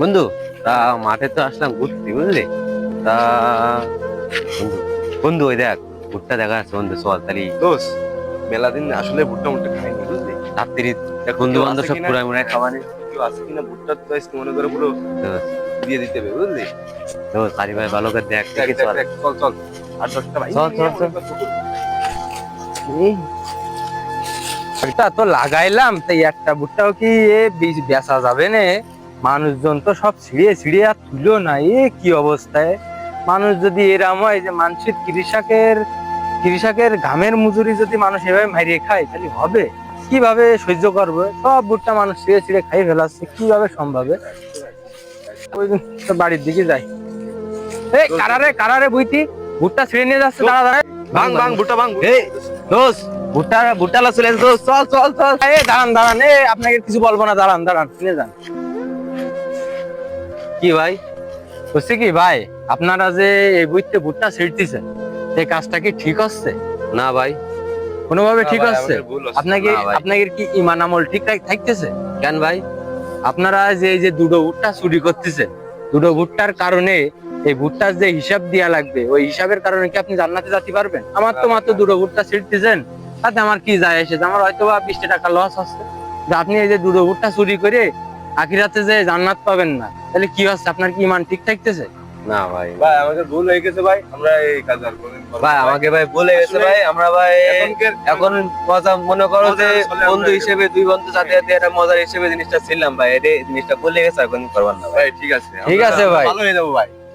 বন্ধু তা মাঠে তো আসলাম ঘুরতে বুঝলি? তা বন্ধু বন্ধু ওই দেখ ভুট্টা দেখা যাচ্ছে বন্ধু চল তাহলে। দোষ মেলা দিন আসলে ভুট্টা মুট্টা খাইনি বুঝলি? রাত্রি বন্ধু বান্ধব সব পুরাই মুড়াই খাওয়ানি কেউ আছে কিনা? ভুট্টা তো আজকে মনে করে পুরো দিয়ে দিতে হবে বুঝলি? তো সারি ভাই ভালো করে দেখ চল। চল চল। আর দশটা ভাই চল, চল, চল। তো লাগাইলাম তাই একটা ভুট্টাও কি বেচা যাবে না? মানুষজন তো সব ছিঁড়িয়ে ছিঁড়িয়ে আর তুলো না এ কি অবস্থায়? মানুষ যদি এরাম হয় যে মানুষের কৃষকের কৃষকের ঘামের মজুরি যদি মানুষ এভাবে মারিয়ে খায় তাহলে হবে? কীভাবে সহ্য করবে? সব ভুট্টা মানুষ ছিঁড়ে ছিঁড়ে খাই ফেলাচ্ছে কীভাবে সম্ভব ওই বাড়ির দিকে যাই। এই কারারে কারারে বুইতি ভুট্টা ছিঁড়ে নিয়ে যাচ্ছে দাঁড়া দাঁড়া ভাঙ ভাঙ ভুট্টা ভাঙ। এই দোষ ভুট্টা ভুট্টালা চলে দোষ চল চল চল। এ দাঁড়ান দাঁড়ান এ আপনাকে কিছু বলব না দাঁড়ান দাঁড়ান শুনে যান। কি ভাই? বুঝছি কি ভাই আপনারা যে এই বইতে ভুট্টা ছিড়তেছেন এই কাজটা কি ঠিক হচ্ছে? না ভাই। কোনোভাবে ঠিক হচ্ছে। আপনাকে। আপনাকে কি ইমান আমল ঠিক থাকতেছে? কেন ভাই? আপনারা যে এই যে দুটো ভুট্টা চুরি করতেছেন দুটো ভুট্টার কারণে এই ভুট্টার যে হিসাব দেওয়া লাগবে ওই হিসাবের কারণে কি আপনি জান্নাতে যেতে পারবেন? আমার তো মাত্র দুটো ভুট্টা ছিড়তেছেন তাতে আমার কি যায় এসেছে? আমার হয়তো বা বিশটা টাকা লস যে আপনি এই যে দুটো ভুট্টা চুরি করে আখিরাতে যে জান্নাত পাবেন না তাহলে কি হচ্ছে? আপনার কি ইমান ঠিক থাকতেছে? না ভাই। ভাই আমাদের ভুল হয়ে গেছে ভাই আমরা এই কাজ আর ভাই আমাকে ভাই বলে গেছে ভাই আমরা ভাই এখন কথা মনে করো যে বন্ধু হিসেবে দুই বন্ধু সাথে সাথে একটা মজার হিসেবে জিনিসটা ছিলাম ভাই এই জিনিসটা বলে গেছে এখন করবার না ভাই। ভাই ঠিক আছে ঠিক আছে ভাই। ভালো হয়ে যাব ভাই।